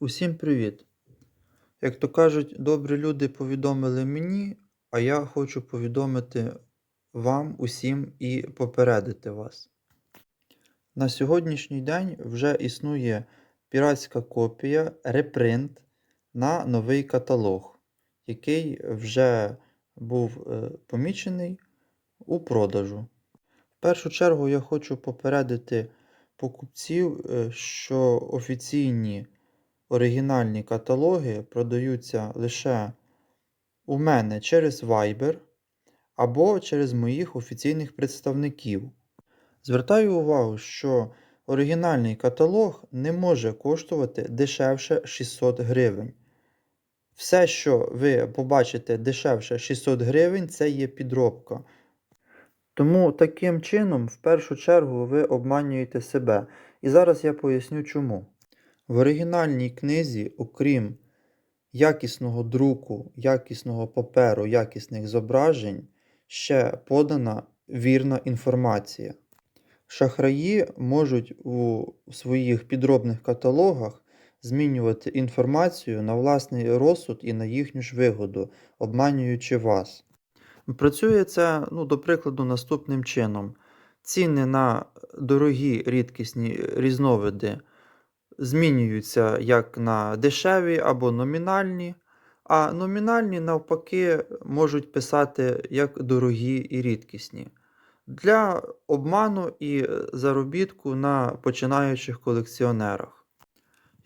Усім привіт! Як то кажуть, добрі люди повідомили мені, а я хочу повідомити вам усім і попередити вас. На сьогоднішній день вже існує піратська копія, репринт на новий каталог, який вже був е, помічений у продажу. В першу чергу я хочу попередити покупців, е, що офіційні оригінальні каталоги продаються лише у мене через Viber або через моїх офіційних представників. Звертаю увагу, що оригінальний каталог не може коштувати дешевше 600 гривень. Все, що ви побачите дешевше 600 гривень, це є підробка. Тому таким чином, в першу чергу, ви обманюєте себе. І зараз я поясню чому. В оригінальній книзі, окрім якісного друку, якісного паперу, якісних зображень, ще подана вірна інформація. Шахраї можуть у своїх підробних каталогах змінювати інформацію на власний розсуд і на їхню ж вигоду, обманюючи вас. Працює це, ну, до прикладу, наступним чином. Ціни на дорогі рідкісні різновиди змінюються як на дешеві або номінальні, а номінальні, навпаки, можуть писати як дорогі і рідкісні. Для обману і заробітку на починаючих колекціонерах.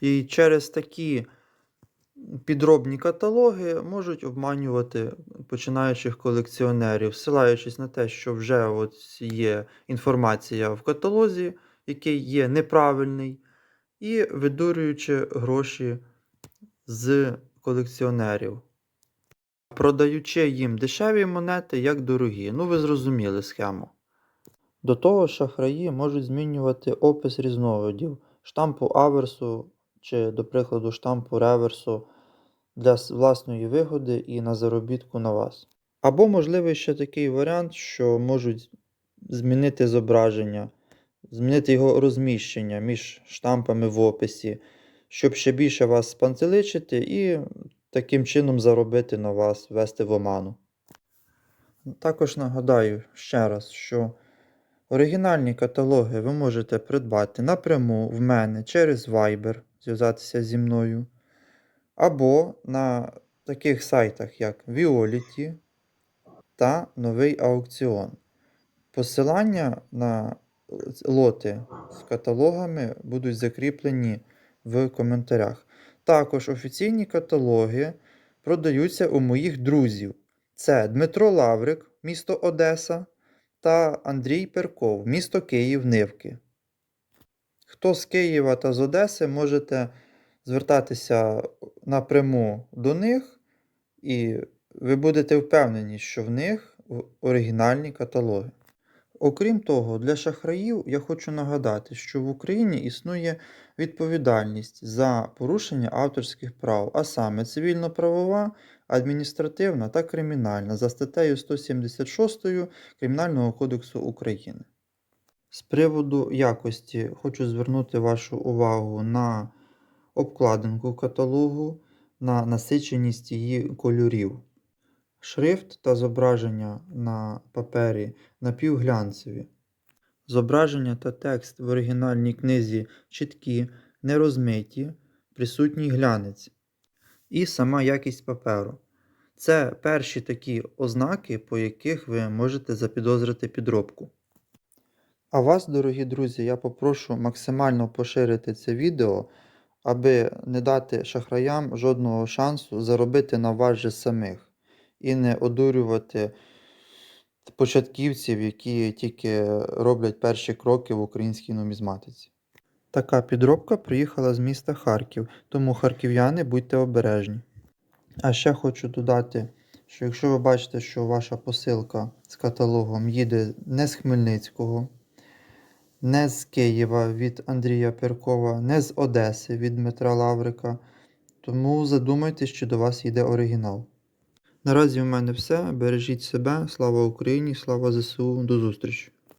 І через такі підробні каталоги можуть обманювати починаючих колекціонерів, ссилаючись на те, що вже от є інформація в каталозі, який є неправильний, і видурюючи гроші з колекціонерів, продаючи їм дешеві монети як дорогі. Ну, ви зрозуміли схему. До того шахраї можуть змінювати опис різновидів, штампу аверсу чи, до прикладу, штампу реверсу для власної вигоди і на заробітку на вас. Або можливий ще такий варіант, що можуть змінити зображення, змінити його розміщення між штампами в описі, щоб ще більше вас спантеличити і таким чином заробити на вас, ввести в оману. Також нагадаю ще раз, що оригінальні каталоги ви можете придбати напряму в мене через Viber, зв'язатися зі мною, або на таких сайтах, як Violet та Новий Аукціон. Посилання на лоти з каталогами будуть закріплені в коментарях. Також офіційні каталоги продаються у моїх друзів. Це Дмитро Лаврик, місто Одеса, та Андрій Перков, місто Київ Нивки. Хто з Києва та з Одеси, можете звертатися напряму до них, і ви будете впевнені, що в них оригінальні каталоги. Окрім того, для шахраїв я хочу нагадати, що в Україні існує відповідальність за порушення авторських прав, а саме цивільно-правова, адміністративна та кримінальна за статтею 176 Кримінального кодексу України. З приводу якості хочу звернути вашу увагу на обкладинку каталогу, на насиченість її кольорів. Шрифт та зображення на папері напівглянцеві. Зображення та текст в оригінальній книзі чіткі, нерозмиті, присутній глянець. І сама якість паперу. Це перші такі ознаки, по яких ви можете запідозрити підробку. А вас, дорогі друзі, я попрошу максимально поширити це відео, аби не дати шахраям жодного шансу заробити на вас же самих і не одурювати початківців, які тільки роблять перші кроки в українській нумізматиці. Така підробка приїхала з міста Харків, тому харків'яни будьте обережні. А ще хочу додати, що якщо ви бачите, що ваша посилка з каталогом їде не з Хмельницького, не з Києва від Андрія Перкова, не з Одеси від Дмитра Лаврика, тому задумайтесь, чи до вас йде оригінал. Наразі в мене все. Бережіть себе, слава Україні, слава ЗСУ, до зустрічі!